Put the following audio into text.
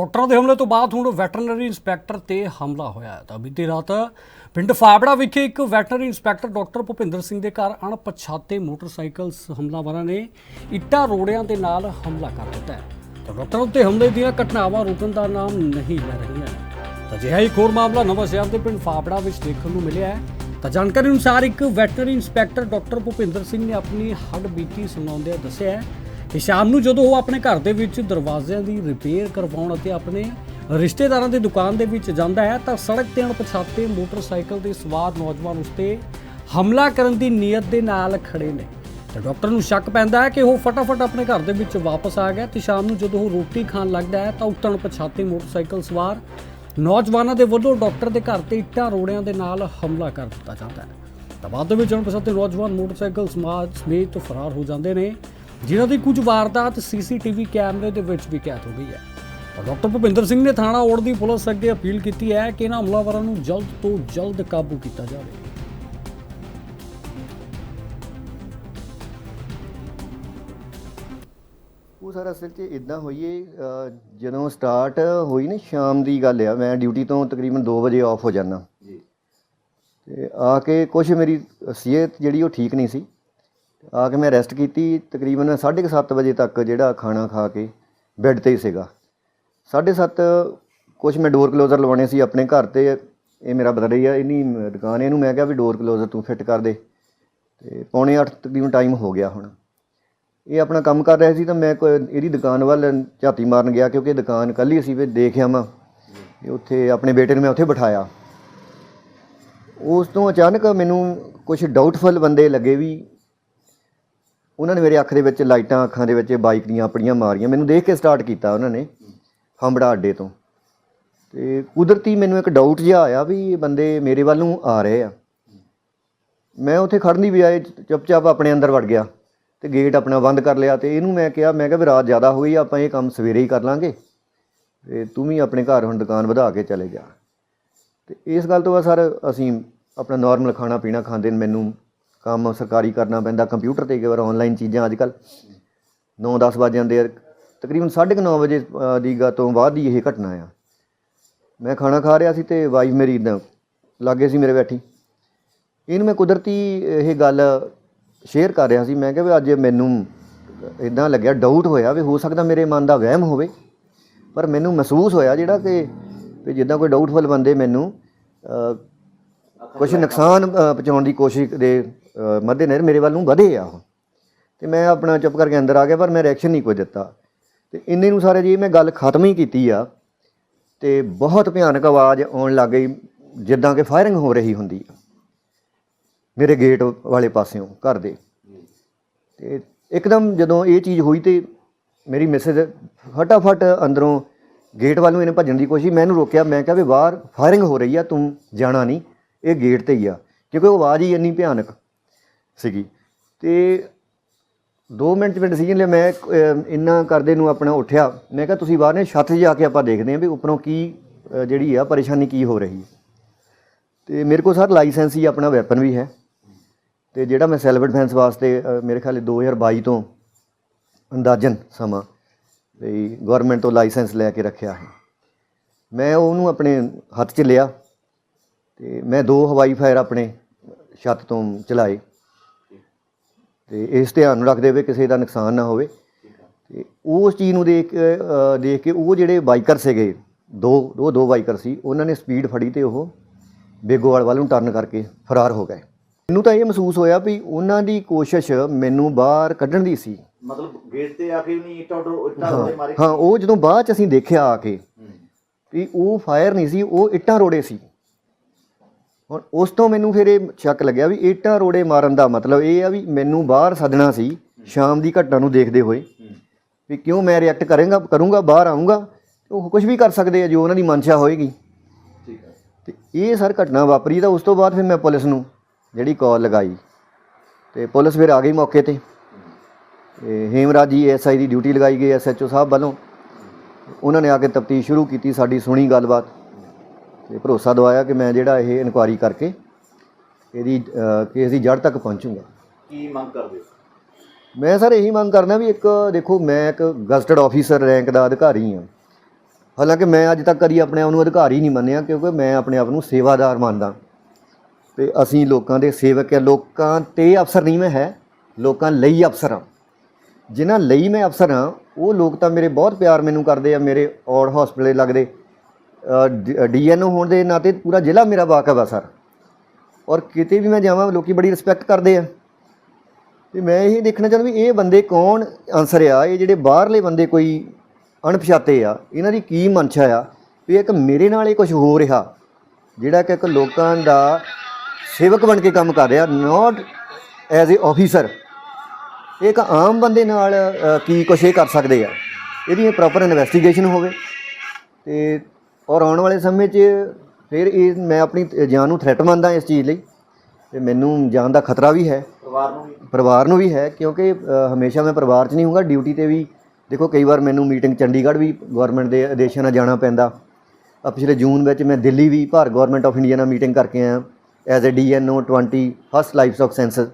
ਡਾਕਟਰਾਂ ਦੇ ਹਮਲੇ ਤੋਂ ਬਾਅਦ ਹੁਣ ਵੈਟਰਨਰੀ ਇੰਸਪੈਕਟਰ ਤੇ ਹਮਲਾ ਹੋਇਆ ਹੈ। ਤਾਂ ਬੀਤੀ ਰਾਤ ਪਿੰਡ ਫਾਬੜਾ ਵਿਖੇ ਇੱਕ veterinary inspector doctor Bhupinder Singh ਦੇ ਘਰ ਅਣਪਛਾਤੇ ਮੋਟਰਸਾਈਕਲ ਹਮਲਾਵਰਾਂ ਨੇ ਇੱਟਾਂ ਰੋੜਿਆਂ ਦੇ ਨਾਲ ਹਮਲਾ ਕਰ ਦਿੱਤਾ ਹੈ। ਤਾਂ ਡਾਕਟਰ ਉੱਤੇ ਹਮਲੇ ਦੀਆਂ ਘਟਨਾਵਾਂ ਰੁਕਣ ਦਾ ਨਾਮ ਨਹੀਂ ਲੈ ਰਹੀਆਂ ਤਾਂ ਅਜਿਹਾ ਇੱਕ ਹੋਰ ਮਾਮਲਾ ਨਵਾਂ ਸ਼ਹਿਰ ਦੇ ਪਿੰਡ ਫਾਬੜਾ ਵਿੱਚ ਦੇਖਣ ਨੂੰ ਮਿਲਿਆ ਹੈ। ਤਾਂ ਜਾਣਕਾਰੀ ਅਨੁਸਾਰ ਇੱਕ veterinary inspector doctor Bhupinder Singh ਨੇ ਆਪਣੀ ਹੱਡ ਬੀਤੀ ਸੁਣਾਉਂਦਿਆਂ ਦੱਸਿਆ ਹੈ ਕਿ ਸ਼ਾਮ ਨੂੰ ਜਦੋਂ ਉਹ ਆਪਣੇ ਘਰ ਦੇ ਵਿੱਚ ਦਰਵਾਜ਼ਿਆਂ ਦੀ ਰਿਪੇਅਰ ਕਰਵਾਉਣ ਅਤੇ ਆਪਣੇ ਰਿਸ਼ਤੇਦਾਰਾਂ ਦੀ ਦੁਕਾਨ ਦੇ ਵਿੱਚ ਜਾਂਦਾ ਹੈ, ਤਾਂ ਸੜਕ ਤੇ ਅਣਪਛਾਤੇ ਮੋਟਰਸਾਈਕਲ ਤੇ ਸਵਾਰ ਨੌਜਵਾਨ ਉਸ ਤੇ ਹਮਲਾ ਕਰਨ ਦੀ ਨੀਅਤ ਦੇ ਨਾਲ ਖੜੇ ਨੇ। ਤੇ ਡਾਕਟਰ ਨੂੰ ਸ਼ੱਕ ਪੈਂਦਾ ਹੈ ਕਿ ਉਹ ਫਟਾਫਟ ਆਪਣੇ ਘਰ ਦੇ ਵਿੱਚ ਵਾਪਸ ਆ ਗਿਆ ਤੇ ਸ਼ਾਮ ਨੂੰ ਜਦੋਂ ਉਹ ਰੋਟੀ ਖਾਣ ਲੱਗਦਾ ਹੈ, ਤਾਂ ਉਤਣ ਪਛਾਤੇ ਮੋਟਰਸਾਈਕਲ ਸਵਾਰ ਨੌਜਵਾਨਾਂ ਦੇ ਵੱਲੋਂ ਡਾਕਟਰ ਦੇ ਘਰ ਤੇ ਇੱਟਾਂ ਰੋੜਿਆਂ ਦੇ ਨਾਲ ਹਮਲਾ ਕਰ ਦਿੱਤਾ ਜਾਂਦਾ ਹੈ। ਤਾਂ ਬਾਅਦ ਦੇ ਵਿੱਚ ਅਣਪਛਾਤੇ ਨੌਜਵਾਨ ਮੋਟਰਸਾਈਕਲ ਸਮਾਜ ਸਮੇਤ ਫਰਾਰ ਹੋ ਜਾਂਦੇ ਨੇ। ਜਿਨ੍ਹਾਂ ਦੀ ਕੁਝ ਵਾਰਦਾਤ ਸੀਸੀਟੀਵੀ ਕੈਮਰੇ ਦੇ ਵਿੱਚ ਵੀ ਕੈਦ ਹੋ ਗਈ ਹੈ। ਤਾਂ ਡਾਕਟਰ ਭੁਪਿੰਦਰ ਸਿੰਘ ਨੇ ਥਾਣਾ ਔੜ ਦੀ ਪੁਲਿਸ ਅੱਗੇ ਅਪੀਲ ਕੀਤੀ ਹੈ ਕਿ ਇਹਨਾਂ ਹਮਲਾਵਰਾਂ ਨੂੰ ਜਲਦ ਤੋਂ ਜਲਦ ਕਾਬੂ ਕੀਤਾ ਜਾਵੇ। ਉਹ ਸਰ ਅਸਲ 'ਚ ਇਦਾਂ ਹੋਈਏ ਜਦੋਂ ਸਟਾਰਟ ਹੋਈ ਨਾ ਸ਼ਾਮ ਦੀ ਗੱਲ ਆ ਮੈਂ ਡਿਊਟੀ ਤੋਂ ਤਕਰੀਬਨ 2 ਵਜੇ ਆਫ ਹੋ ਜਾਂਦਾ। ਜੀ। ਤੇ ਆ ਕੇ ਕੁਝ ਮੇਰੀ ਸਿਹਤ ਜਿਹੜੀ ਉਹ ਠੀਕ ਨਹੀਂ ਸੀ। ਆ ਕੇ ਮੈਂ ਰੈਸਟ ਕੀਤੀ, ਤਕਰੀਬਨ 7:30 ਵਜੇ ਤੱਕ ਜਿਹੜਾ ਖਾਣਾ ਖਾ ਕੇ ਬੈੱਡ ਤੇ ਹੀ ਸੀਗਾ। 7:30 ਕੁਝ ਮੈਂ ਡੋਰ ਕਲੋਜ਼ਰ ਲਵਾਉਣੇ ਸੀ ਆਪਣੇ ਘਰ ਤੇ, ਇਹ ਮੇਰਾ ਬਦਲ ਹੀ ਆ ਇਹਨੀ ਦੁਕਾਨ ਇਹਨੂੰ ਮੈਂ ਕਿਹਾ ਵੀ ਡੋਰ ਕਲੋਜ਼ਰ ਤੂੰ ਫਿੱਟ ਕਰ ਦੇ। ਤੇ ਪੌਣੇ 8 ਤਕਰੀਬਨ ਟਾਈਮ ਹੋ ਗਿਆ ਹੁਣ। ਇਹ ਆਪਣਾ ਕੰਮ ਕਰ ਰਿਹਾ ਸੀ ਤਾਂ ਮੈਂ ਕੋਈ ਇਹਦੀ ਦੁਕਾਨ ਵੱਲ ਝਾਤੀ ਮਾਰਨ ਗਿਆ ਕਿਉਂਕਿ ਇਹ ਦੁਕਾਨ ਕੱਲੀ ਸੀ ਵੀ ਦੇਖਿਆ ਮੈਂ ਇਹ ਉੱਥੇ ਆਪਣੇ ਬੇਟੇ ਨੂੰ ਮੈਂ ਉੱਥੇ ਬਿਠਾਇਆ। ਉਸ ਤੋਂ ਅਚਾਨਕ ਮੈਨੂੰ ਕੁਝ ਡਾਊਟਫੁਲ ਬੰਦੇ ਲੱਗੇ ਵੀ ਉਹਨਾਂ ਨੇ ਮੇਰੇ ਅੱਖ ਦੇ ਵਿੱਚ ਲਾਈਟਾਂ ਅੱਖਾਂ ਦੇ ਵਿੱਚ ਬਾਈਕ ਦੀਆਂ ਆਪਣੀਆਂ ਮਾਰੀਆਂ। ਮੈਨੂੰ ਦੇਖ ਕੇ ਸਟਾਰਟ ਕੀਤਾ ਉਹਨਾਂ ਨੇ, ਹੰਬੜਾ ਅੱਡੇ ਤੋਂ। ਤੇ ਕੁਦਰਤੀ ਮੈਨੂੰ ਇੱਕ ਡਾਊਟ ਜਿਹਾ ਆਇਆ ਵੀ ਇਹ ਬੰਦੇ ਮੇਰੇ ਵੱਲ ਨੂੰ ਆ ਰਹੇ ਆ। ਮੈਂ ਉੱਥੇ ਖੜਨ ਦੀ ਬਜਾਏ ਚੁੱਪਚਾਪ ਆਪਣੇ ਅੰਦਰ ਵੜ ਗਿਆ ਤੇ ਗੇਟ ਆਪਣਾ ਬੰਦ ਕਰ ਲਿਆ ਤੇ ਇਹਨੂੰ ਮੈਂ ਕਿਹਾ ਮੈਂ ਕਿਹਾ ਵੀ ਰਾਤ ਜ਼ਿਆਦਾ ਹੋ ਗਈ ਆਪਾਂ ਇਹ ਕੰਮ ਸਵੇਰੇ ਹੀ ਕਰ ਲਾਂਗੇ। ਤੇ ਤੂੰ ਵੀ ਆਪਣੇ ਘਰ ਹੁਣ ਦੁਕਾਨ ਵਧਾ ਕੇ ਚਲੇ ਜਾ। ਤੇ ਇਸ ਗੱਲ ਤੋਂ ਬਾਅਦ ਸਰ ਅਸੀਂ ਆਪਣਾ ਨਾਰਮਲ ਖਾਣਾ ਪੀਣਾ ਖਾਂਦੇ ਨੇ ਮੈਨੂੰ ਕੰਮ ਸਰਕਾਰੀ ਕਰਨਾ ਪੈਂਦਾ ਕੰਪਿਊਟਰ ਤੇ ਕਈ ਵਾਰ ਆਨਲਾਈਨ ਚੀਜ਼ਾਂ ਅੱਜ ਕੱਲ 9-10 ਵਜ ਜਾਂਦੇ ਆ। ਤਕਰੀਬਨ 9:30 ਵਜੇ ਦੀ ਗਾ ਤੋਂ ਬਾਅਦ ਦੀ ਇਹ ਘਟਨਾ ਆ। ਮੈਂ ਖਾਣਾ ਖਾ ਰਿਹਾ ਸੀ ਤੇ ਵਾਈਫ ਮੇਰੀ ਇਦਾਂ ਲਾਗੇ ਸੀ ਮੇਰੇ ਬੈਠੀ। ਇਹਨੂੰ ਮੈਂ ਕੁਦਰਤੀ ਇਹ ਗੱਲ ਸ਼ੇਅਰ ਕਰ ਰਿਹਾ ਸੀ। ਮੈਂ ਕਿਹਾ ਵੀ ਅੱਜ ਮੈਨੂੰ ਇਦਾਂ ਲੱਗਿਆ ਡਾਊਟ ਹੋਇਆ ਵੀ ਹੋ ਸਕਦਾ ਮੇਰੇ ਮਨ ਦਾ ਵਹਿਮ ਹੋਵੇ, ਪਰ ਮੈਨੂੰ ਮਹਿਸੂਸ ਹੋਇਆ ਜਿਹੜਾ ਕਿ, ਵੀ ਜਿੱਦਾਂ ਕੋਈ ਡਾਊਟਫੁਲ ਬੰਦੇ ਮੈਨੂੰ ਕੁਝ ਨੁਕਸਾਨ ਪਹੁੰਚਾਉਣ ਦੀ ਕੋਸ਼ਿਸ਼ ਦੇ ਅ, ਮੱਦੇਨਜ਼ਰ ਮੇਰੇ ਵੱਲ ਨੂੰ ਵਧੇ ਆ ਉਹ। ਤੇ ਮੈਂ ਆਪਣਾ ਚੁੱਪ ਕਰਕੇ ਅੰਦਰ ਆ ਗਿਆ ਪਰ ਮੈਂ ਰਿਐਕਸ਼ਨ ਨਹੀਂ ਕੋਈ ਦਿੱਤਾ। ਤੇ ਇੰਨੇ ਨੂੰ ਸਾਰੇ ਜੀ ਮੈਂ ਗੱਲ ਖਤਮ ਹੀ ਕੀਤੀ ਆ। ਤੇ ਬਹੁਤ ਭਿਆਨਕ ਆਵਾਜ਼ ਆਉਣ ਲੱਗ ਗਈ ਜਿੱਦਾਂ ਕਿ ਫਾਇਰਿੰਗ ਹੋ ਰਹੀ ਹੁੰਦੀ ਆ। ਮੇਰੇ ਗੇਟ ਵਾਲੇ ਪਾਸਿਓਂ ਘਰ ਦੇ। ਤੇ ਇੱਕਦਮ ਜਦੋਂ ਇਹ ਚੀਜ਼ ਹੋਈ ਤੇ ਮੇਰੀ ਮਿਸਿਸ ਫਟਾਫਟ ਅੰਦਰੋਂ ਗੇਟ ਵੱਲ ਨੂੰ ਇਹਨੇ ਭੱਜਣ ਦੀ ਕੋਸ਼ਿਸ਼ ਮੈਂ ਇਹਨੂੰ ਰੋਕਿਆ ਮੈਂ ਕਿਹਾ ਵੀ ਬਾਹਰ ਫਾਇਰਿੰਗ ਹੋ ਰਹੀ ਆ ਤੂੰ ਜਾਣਾ ਨਹੀਂ ਇਹ ਗੇਟ ਤੇ ਹੀ ਆ। ਕਿਉਂਕਿ ਉਹ ਆਵਾਜ਼ ਹੀ ਇੰਨੀ ਭਿਆਨਕ। ਸੀਗੀ। ਤੇ 2 ਮਿੰਟ ਚ ਮੈਂ ਡਿਸੀਜਨ ਲਿਆ ਮੈਂ ਅਹ, ਇੰਨਾ ਕਰਦੇ ਨੂੰ ਆਪਣਾ ਉੱਠਿਆ। ਮੈਂ ਕਿਹਾ ਤੁਸੀਂ ਬਾਹਰ ਨੇ ਛੱਤ 'ਤੇ ਜਾ ਕੇ ਆਪਾਂ ਦੇਖਦੇ ਹਾਂ ਵੀ ਉੱਪਰੋਂ ਕੀ ਜਿਹੜੀ ਆ ਪਰੇਸ਼ਾਨੀ ਕੀ ਹੋ ਰਹੀ ਹੈ। ਤੇ ਮੇਰੇ ਕੋਲ ਸਰ ਲਾਇਸੈਂਸ ਹੀ ਆਪਣਾ ਵੈਪਨ ਵੀ ਹੈ। ਤੇ ਜਿਹੜਾ ਮੈਂ ਸੈਲਫ ਡਿਫੈਂਸ ਵਾਸਤੇ ਮੇਰੇ ਖਿਆਲ 2022 ਤੋਂ ਅੰਦਾਜ਼ਨ ਸਮਾਂ ਵੀ ਗਵਰਨਮੈਂਟ ਤੋਂ ਲਾਇਸੈਂਸ ਲੈ ਕੇ ਰੱਖਿਆ ਹੈ। ਮੈਂ ਉਹਨੂੰ ਆਪਣੇ ਹੱਥ 'ਚ ਲਿਆ ਤੇ ਮੈਂ ਦੋ ਹਵਾਈ ਫਾਇਰ ਆਪਣੇ ਛੱਤ ਤੋਂ ਚਲਾਏ। ਤੇ ਇਸ ਧਿਆਨ ਨੂੰ ਰੱਖਦੇ ਹੋਏ ਕਿਸੇ ਦਾ ਨੁਕਸਾਨ ਨਾ ਹੋਵੇ। ਤੇ ਉਸ ਚੀਜ਼ ਨੂੰ ਦੇਖ ਦੇਖ ਕੇ ਉਹ ਜਿਹੜੇ ਬਾਈਕਰ ਸੀਗੇ ਦੋ ਉਹ ਦੋ ਬਾਈਕਰ ਸੀ ਉਹਨਾਂ ਨੇ ਸਪੀਡ ਫੜੀ ਤੇ ਉਹ ਬੇਗੋਵਾਲ ਵੱਲ ਨੂੰ ਟਰਨ ਕਰਕੇ ਫਰਾਰ ਹੋ ਗਏ। ਮੈਨੂੰ ਤਾਂ ਇਹ ਮਹਿਸੂਸ ਹੋਇਆ ਵੀ ਉਹਨਾਂ ਦੀ ਕੋਸ਼ਿਸ਼ ਮੈਨੂੰ ਬਾਹਰ ਕੱਢਣ ਦੀ ਸੀ। ਮਤਲਬ ਗੇਟ ਤੇ ਆ ਕੇ ਨਹੀਂ ਇੱਟਾਂ ਇੱਟਾਂ ਰੋੜੇ ਮਾਰੇ। ਹਾਂ ਉਹ ਜਦੋਂ ਬਾਅਦ ਚ ਅਸੀਂ ਦੇਖਿਆ ਆ ਕੇ। ਵੀ ਉਹ ਫਾਇਰ ਨਹੀਂ ਸੀ ਉਹ ਇੱਟਾਂ ਰੋੜੇ ਸੀ। ਹੁਣ ਉਸ ਤੋਂ ਮੈਨੂੰ ਫਿਰ ਇਹ ਸ਼ੱਕ ਲੱਗਿਆ ਵੀ ਇੱਟਾਂ ਰੋੜੇ ਮਾਰਨ ਦਾ ਮਤਲਬ ਇਹ ਆ ਵੀ ਮੈਨੂੰ ਬਾਹਰ ਸੱਦਣਾ ਸੀ ਸ਼ਾਮ ਦੀ ਘਟਨਾ ਨੂੰ ਦੇਖਦੇ ਹੋਏ। ਵੀ ਕਿਉਂ ਮੈਂ ਰਿਐਕਟ ਕਰਾਂਗਾ ਕਰੂੰਗਾ ਬਾਹਰ ਆਉਂਗਾ ਉਹ ਕੁਝ ਵੀ ਕਰ ਸਕਦੇ ਆ ਜੋ ਉਹਨਾਂ ਦੀ ਮਨਸ਼ਾ ਹੋਏਗੀ। ਠੀਕ ਹੈ ਤੇ ਇਹ ਸਰ ਘਟਨਾ ਵਾਪਰੀ ਤਾਂ ਉਸ ਤੋਂ ਬਾਅਦ ਫਿਰ ਮੈਂ ਪੁਲਿਸ ਨੂੰ ਜਿਹੜੀ ਕਾਲ ਲਗਾਈ। ਤੇ ਪੁਲਿਸ ਫਿਰ ਆ ਗਈ ਮੌਕੇ ਤੇ। ਤੇ ਹੇਮਰਾਜ ਜੀ ਐਸਆਈ ਦੀ ਡਿਊਟੀ ਲਗਾਈ ਗਈ ਐਸਐਚਓ ਸਾਹਿਬ ਵੱਲੋਂ। ਉਹਨਾਂ ਨੇ ਆ ਕੇ ਤਫਤੀਸ਼ ਸ਼ੁਰੂ ਕੀਤੀ ਸਾਡੀ ਸੁਣੀ ਗੱਲਬਾਤ। ਤੇ ਭਰੋਸਾ ਦਵਾਇਆ ਕਿ ਮੈਂ ਜਿਹੜਾ ਇਹ ਇਨਕੁਆਰੀ ਕਰਕੇ ਇਹਦੀ ਕੇਸ ਦੀ ਜੜ ਤੱਕ ਪਹੁੰਚੂੰਗਾ। ਕੀ ਮੰਗ ਕਰਦੇ ਮੈਂ ਸਰ ਇਹੀ ਮੰਗ ਕਰਦਾ ਵੀ ਇੱਕ ਦੇਖੋ ਮੈਂ ਇੱਕ ਗਜ਼ਟਡ ਆਫੀਸਰ ਰੈਂਕ ਦਾ ਅਧਿਕਾਰੀ ਹਾਂ। ਹਾਲਾਂਕਿ ਮੈਂ ਅੱਜ ਤੱਕ ਕਦੀ ਆਪਣੇ ਆਪ ਨੂੰ ਅਧਿਕਾਰੀ ਨਹੀਂ ਮੰਨਿਆ ਕਿਉਂਕਿ ਮੈਂ ਆਪਣੇ ਆਪ ਨੂੰ ਸੇਵਾਦਾਰ ਮੰਨਦਾ। ਤੇ ਅਸੀਂ ਲੋਕਾਂ ਦੇ ਸੇਵਕ ਹੈ ਲੋਕਾਂ ਤੇ ਅਫਸਰ ਨਹੀਂ ਮੈਂ ਹੈ ਲੋਕਾਂ ਲਈ ਅਫਸਰ ਹਾਂ। ਜਿਨ੍ਹਾਂ ਲਈ ਮੈਂ ਅਫਸਰ ਹਾਂ ਉਹ ਲੋਕ ਤਾਂ ਮੇਰੇ ਬਹੁਤ ਪਿਆਰ ਮੈਨੂੰ ਕਰਦੇ ਆ ਮੇਰੇ ਔੜ ਹਸਪੀਟਲ ਲੱਗਦੇ। ਡੀਐਨਓ ਹੋਣ ਦੇ ਨਾਤੇ ਪੂਰਾ ਜ਼ਿਲ੍ਹਾ ਮੇਰਾ ਵਾਕਫ ਆ ਸਰ। ਔਰ ਕਿਤੇ ਵੀ ਮੈਂ ਜਾਵਾਂ, ਲੋਕੀ ਬੜੀ ਰਿਸਪੈਕਟ ਕਰਦੇ ਆ। ਤੇ ਮੈਂ ਇਹ ਦੇਖਣਾ ਚਾਹੁੰਦਾ ਵੀ ਇਹ ਬੰਦੇ ਕੌਣ? ਆਨਸਰ ਆ, ਇਹ ਜਿਹੜੇ ਬਾਹਰਲੇ ਬੰਦੇ ਕੋਈ ਅਣਪਛਾਤੇ ਆ, ਇਹਨਾਂ ਦੀ ਕੀ ਮਨਸ਼ਾ ਆ? ਵੀ ਇੱਕ ਮੇਰੇ ਨਾਲ ਇਹ ਕੁਝ ਹੋ ਰਿਹਾ, ਜਿਹੜਾ ਕਿ ਇੱਕ ਲੋਕਾਂ ਦਾ ਸੇਵਕ ਬਣ ਕੇ ਕੰਮ ਕਰ ਰਿਹਾ ਨਾਟ ਐਜ਼ ਅ ਆਫੀਸਰ ਇਹ ਇੱਕ ਆਮ ਬੰਦੇ ਨਾਲ ਕੀ ਕੁਛ ਇਹ ਕਰ ਸਕਦੇ ਆ? ਇਹਦੀ ਪ੍ਰੋਪਰ ਇਨਵੈਸਟੀਗੇਸ਼ਨ ਹੋਵੇ। ਤੇ ਔਰ ਆਉਣ ਵਾਲੇ ਸਮੇਂ 'ਚ ਫਿਰ ਇਹ ਮੈਂ ਆਪਣੀ ਜਾਨ ਨੂੰ ਥ੍ਰੈਟ ਮੰਨਦਾ ਇਸ ਚੀਜ਼ ਲਈ ਤੇ ਮੈਨੂੰ ਜਾਨ ਦਾ ਖਤਰਾ ਵੀ ਹੈ। ਪਰਿਵਾਰ ਨੂੰ ਵੀ। ਪਰਿਵਾਰ ਨੂੰ ਵੀ ਹੈ ਕਿਉਂਕਿ ਹਮੇਸ਼ਾ ਮੈਂ ਪਰਿਵਾਰ 'ਚ ਨਹੀਂ ਹੋਊਗਾ ਡਿਊਟੀ ਤੇ ਵੀ ਦੇਖੋ ਕਈ ਵਾਰ ਮੈਨੂੰ ਮੀਟਿੰਗ ਚੰਡੀਗੜ੍ਹ ਵੀ ਗਵਰਨਮੈਂਟ ਦੇ ਆਦੇਸ਼ਾਂ ਨਾਲ ਜਾਣਾ ਪੈਂਦਾ। ਆ ਪਿਛਲੇ ਜੂਨ ਵਿੱਚ ਮੈਂ ਦਿੱਲੀ ਵੀ ਭਾਰਤ ਗਵਰਨਮੈਂਟ ਆਫ ਇੰਡੀਆ ਨਾਲ ਮੀਟਿੰਗ ਕਰਕੇ ਆਇਆ। As uh DNO 20 first life of census